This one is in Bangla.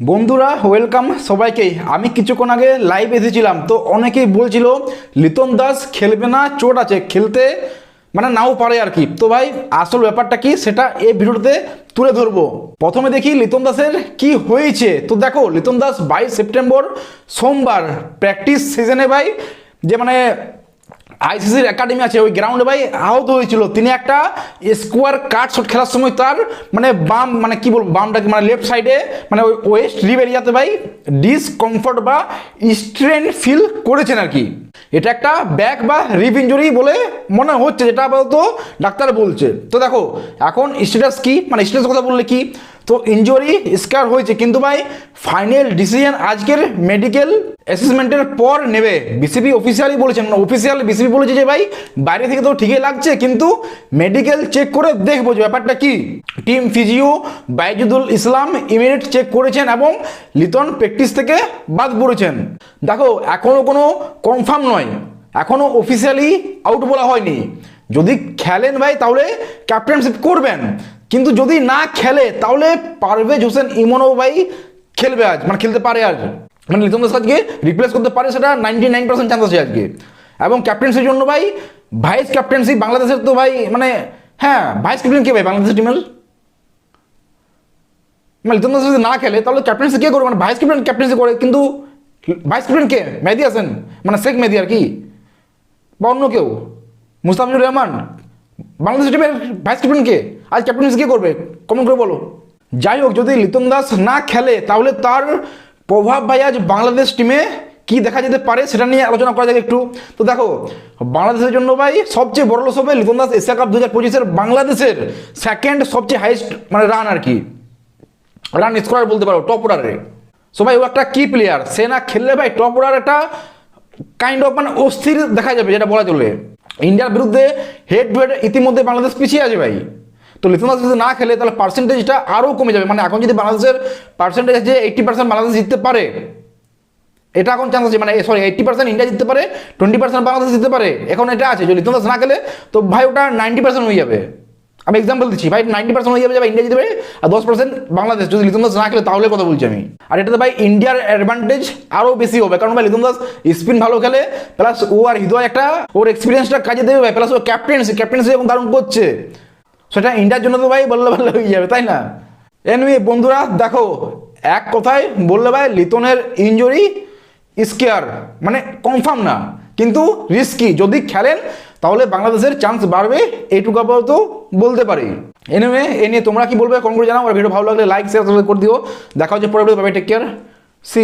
বন্ধুরা ওয়েলকাম সবাইকেই আমি কিছুক্ষণ আগে লাইভ এসেছিলাম, তো অনেকেই বলছিল লিতন দাস খেলবে না, চোট আছে, খেলতে মানে নাও পারে আর কি। তো ভাই, আসল ব্যাপারটা কি, সেটা এই ভিডিওতে তুলে ধরবো। প্রথমে দেখি লিতন দাসের কি হয়েছে। তো দেখো লিতন দাস বাইশ সেপ্টেম্বর সোমবার প্র্যাকটিস সিজনে ভাই, যে মানে আইসিসির একাডেমি আছে, ওই গ্রাউন্ডে ভাই আহত হয়েছিল। তিনি একটা স্কোয়ার কাট শট খেলার সময় তার মানে বাম মানে কি বলব বামটাকে মানে লেফট সাইডে মানে ওই ওয়েস্ট রিভ এরিয়াতে ভাই ডিসকমফর্ট বা স্ট্রেন ফিল করেছেন আর কি। এটা একটা ব্যাক বা রিপ ইঞ্জুরি বলে মনে হচ্ছে, যেটা আপাতত ডাক্তার বলছে। তো দেখো, এখন স্ট্যাটাস কি? মানে স্ট্যাটাস কথা বললে কি? তো ইঞ্জুরি স্কার হয়েছে, কিন্তু ভাই ফাইনাল ডিসিশন আজকের মেডিকেল অ্যাসেসমেন্টের পর নেবে। বিসিবি অফিসিয়ালি বলেছেন অফিসিয়াল বিসিবি বলেছে যে ভাই, বাইরে থেকে তো ঠিকই লাগছে, কিন্তু মেডিকেল চেক করে দেখব যে ব্যাপারটা কি। Team physio Baizudul Islam immediate check করেছেন এবং লিটন প্র্যাকটিস থেকে বাদ পড়েছেন। দেখো এখনও কোনো কনফার্ম নয়। এখনও অফিসিয়ালি আউট বলা হয়নি। যদি খেলেন ভাই, তাহলে ক্যাপ্টেনশিপ করবেন। কিন্তু যদি না খেলে, তাহলে পারভেজ হোসেন ইমনও ভাই খেলবে আজ মানে খেলতে পারে আজ। মানে লিটন দাস আজকে রিপ্লেস করতে পারে, সেটা নাইনটি নাইন পার্সেন্ট চান্স আছে আজকে। এবং ক্যাপ্টেন্সির জন্য ভাই ভাইস ক্যাপ্টেন্সি বাংলাদেশের তো ভাই মানে হ্যাঁ ভাইস ক্যাপ্টেন কে ভাই, বাংলাদেশের টিমের মানে লিটন দাস যদি না খেলে, তাহলে ক্যাপ্টেন্সি কে করবে? মানে ভাইস ক্যাপ্টেন ক্যাপ্টেন্সি করে, কিন্তু ভাইস ক্যাপ্টেন কে? মেহেদি হাসান? মানে শেখ মেহেদি আর কি? বা অন্য কেউ? মুস্তাফিজুর রহমান? বাংলাদেশ টিমের ভাইস ক্যাপ্টেন কে? আজ ক্যাপ্টেন্সি কে করবে? কমেন্ট করে বলো। যাই হোক, যদি লিটন দাস না খেলে, তাহলে তার প্রভাব ভাই আজ বাংলাদেশ টিমে কি দেখা যেতে পারে সেটা নিয়ে আলোচনা করা যাক একটু। তো দেখো, বাংলাদেশের জন্য ভাই সবচেয়ে বড় লস হবে লিটন দাস এশিয়া কাপ দু হাজার পঁচিশের বাংলাদেশের সেকেন্ড সবচেয়ে হাইস্ট মানে রান আর কি। রান স্কোরার বলতে পারো টপ অর্ডারে সো ভাই, ও একটা কি প্লেয়ার সে না খেললে ভাই টপ অর্ডার একটা কাইন্ড অফ মানে অস্থির দেখা যাবে, যেটা বলা চলে। ইন্ডিয়ার বিরুদ্ধে হেড টু হেড ইতিমধ্যে বাংলাদেশ পিছিয়ে আছে ভাই। তো লিথন দাস যদি না খেলে, তাহলে পার্সেন্টেজটা আরও কমে যাবে। মানে এখন যদি বাংলাদেশের পার্সেন্টেজ আছে এইট্টি পার্সেন্ট বাংলাদেশ জিততে পারে, এটা এখন চান্স আছে। মানে সরি এইট্টি পার্সেন্ট ইন্ডিয়া জিততে পারে টোয়েন্টি পার্সেন্ট বাংলাদেশ জিততে পারে। এখন এটা আছে। যদি লিথন দাস না খেলে, তো ভাই, ওটা নাইনটি পার্সেন্ট হয়ে যাবে। আমি এক্সাম্পল দিচ্ছি, ভাই নাইনটি পার্সেন্ট হয়ে যাবে ভাই ইন্ডিয়া জিতবে, আর দশ পার্সেন্ট বাংলাদেশ। যদি লিথন দাস না খেলে, তাহলে কথা বলছি আমি। আর এটাতে ভাই ইন্ডিয়ার অ্যাডভান্টেজ আরও বেশি হবে, কারণ ভাই লিথন দাস স্পিন ভালো খেলে প্লাস ও আর হৃদয় একটা, ওর এক্সপিরিয়েন্সটা কাজে দেবে ভাই প্লাস ও ক্যাপ্টেন্সি ক্যাপ্টেন্সি এবং দারুণ করছে। সেটা ইন্ডিয়ার জন্য তো ভাই, বললে বললে হয়ে যাবে, তাই না? এনমি বন্ধুরা, দেখো, এক কথায় বললে ভাই, লিটনের ইঞ্জুরি স্কেয়ার মানে কনফার্ম না। কিন্তু রিস্কি যদি খেলেন, তাহলে বাংলাদেশের চান্স বাড়বে, এইটুকু আপাতত বলতে পারি। এনেমে এ নিয়ে তোমরা কি বলবে কমেন্ট করে জানাও, আর ভিডিও ভালো লাগলে লাইক শেয়ার করে দিও। দেখা হচ্ছে পরে পাবে টেক কেয়ার সি